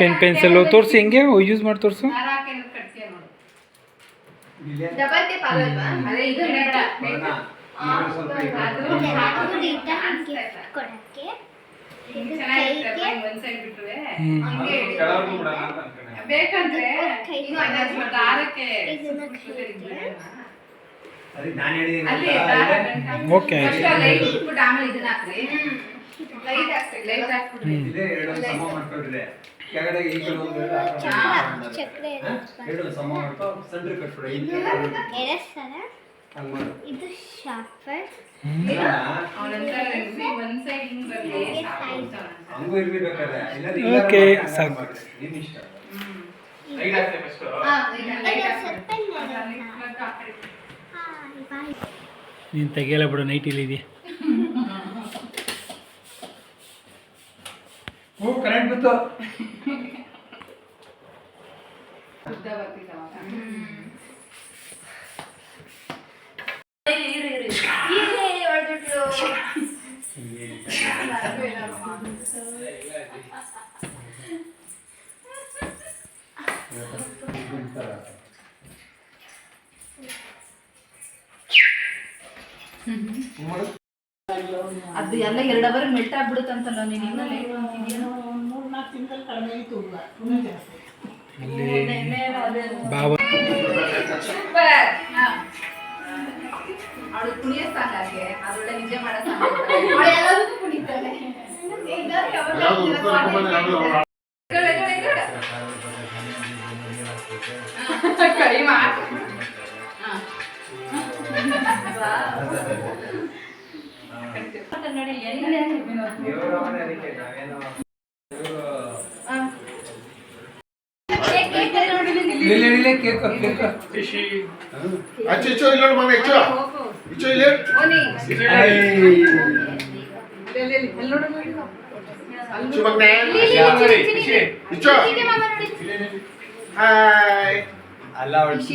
Pen pencil ತೋರಿಸಿ ಹೆಂಗೆ use ಮಾಡಿ ತೋರಿಸು. ಕೊಡಕ್ಕೆ. ಬೇಕಂದ್ರೆ ಇನ್ನು ಓಕೆ ಇಟ್ಬಿಟ್ಟು ಆಮೇಲೆ ಇದನ್ನ ಹಾಕ್ರಿ. ಲೈಟ್ ಲೈಟ್ ಹಾಕ್ಬಿಡ್ರಿ. ಎರಡು ಸಮ ಮಾಡ್ಕೊಳ್ರಿ ಕೆಳಗಡೆ ಈ ಕಡೆ ಒಂದು ಚಕ್ರ ಎರಡು ಸಮ ಮಾಡ್ಕೊ ಸೆಂಟ್ರ್ ಕಟ್ಬಿಡು. ಇಲ್ಲಿ ಹಂಗ್. ಸರ? ಇದು ಸೈಡ್ ಹಿಂಗ್ ಇರ್ಲಿ ಓಕೆ ಸಾಕು. ನಿನ್ ಇಷ್ಟ. ಲೈಟ್ ಹಾಕ್ತೆ. ಹಾ. ನೀನು ತೆಗಿಯಲ್ಲ ಬಿಡು ನೈಟಿಲಿ ಇದೆಯಾ ಓ ಕರೆಂಟ್ ಬಿತ್ತು ಬರ್ತಿತ್ತು ಅದು ಎಲ್ಲ ಎರಡು ಅವರ್ ಮೆಲ್ಟ್ ಆಗ್ಬಿಡುತ್ತಂತಲ್ಲ ನೀನು? ಬಾವ ಸೂಪರ್. ಹಾ. ಅವಳು ಕುಣಿಯೋ ಸಾಂಗ್ ಹಾಗೆ ಅದೊಳ್ಳೆ ನಿಜ ಮಾಡೋ ಸಾಂಗ್ ಅವಳು ಎಲ್ಲದಕ್ಕೂ ಕುಣಿತಾಳೆ. అచ్చి ఇచ్చో ఇల్లు మన ఇచ్చో ఇచ్చో ఇల్లు ఇచ్చో హాయ్ అలా వచ్చి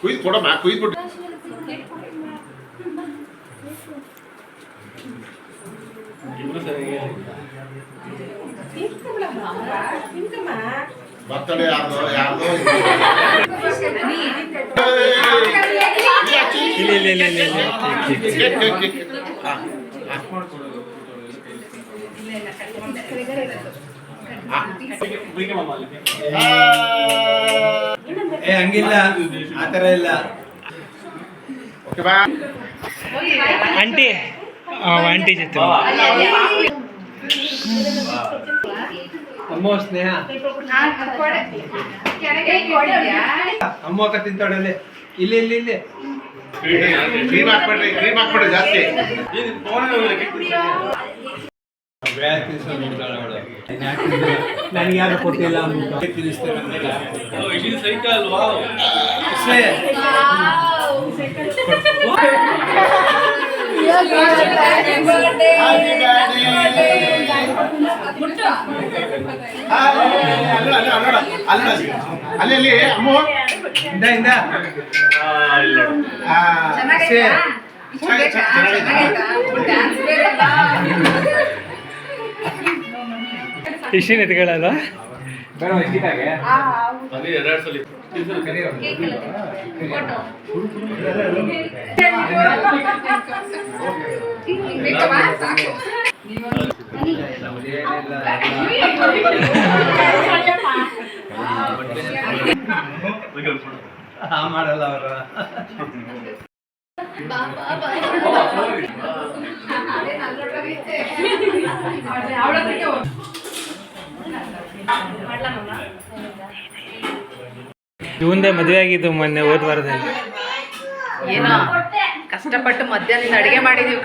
ಕುಯ್ದು ಕೊಡಮ್ಮ ಕುಯ್ದು ಬಿಟ್ಟು ಬರ್ತಡೆ ಯಾರ್ದೋ ಯಾರ್ದೋ ಇಲ್ಲ ಇಲ್ಲ ಇಲ್ಲ ಇಲ್ಲ ಇಲ್ಲ ಕೇಕ್ ಕೇಕ್ ಕೇಕ್ ಹಾ ಏ ಹಂಗಿಲ್ಲ. ಆತರ ಇಲ್ಲ. ಓಕೆ ಬಾ ಆಂಟಿ ಆಂಟಿ ಜೊತೆ ಅಮ್ಮ ಸ್ನೇಹ. ಅಮ್ಮ ಅಕ್ಕ ತಿಂತಾಳಲ್ಲಿ ಇಲ್ಲಿ ಇಲ್ಲಿ ಇಲ್ಲಿ. ಕ್ರೀಮ್ ಹಾಕ್ಬಿಡ್ರಿ ಕ್ರೀಮ್ ಹಾಕ್ಬಿಡ್ರಿ ಜಾಸ್ತಿ. ಬೇರೆ ತಿನ್ಸ್ಕೊಂಡು ನೋಡ್ತಾಳೆ ಅವಳು. ನನಗೆ ಯಾರು ಕೊಟ್ಟಿಲ್ಲ. ಅಲ್ಲ ಅಮ್ಮ ಇಂದ ಇಂದ ಆ, ನಮ್ದೇನಿಲ್ಲ. ಆ ಮಾಡಲ್ಲ ಅವರು. ಅವಳ ಇವಂದೇ ಮದುವೆ ಆಗಿದ್ದು ಮೊನ್ನೆ ಹೋದ ವಾರದಲ್ಲಿ. ಏನೋ ಕಷ್ಟಪಟ್ಟು ಮಧ್ಯಾಹ್ನದಿಂದ ಅಡಿಗೆ ಮಾಡಿದೀವಿ.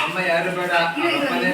అమ్మ యారు బేడ అమ్మలే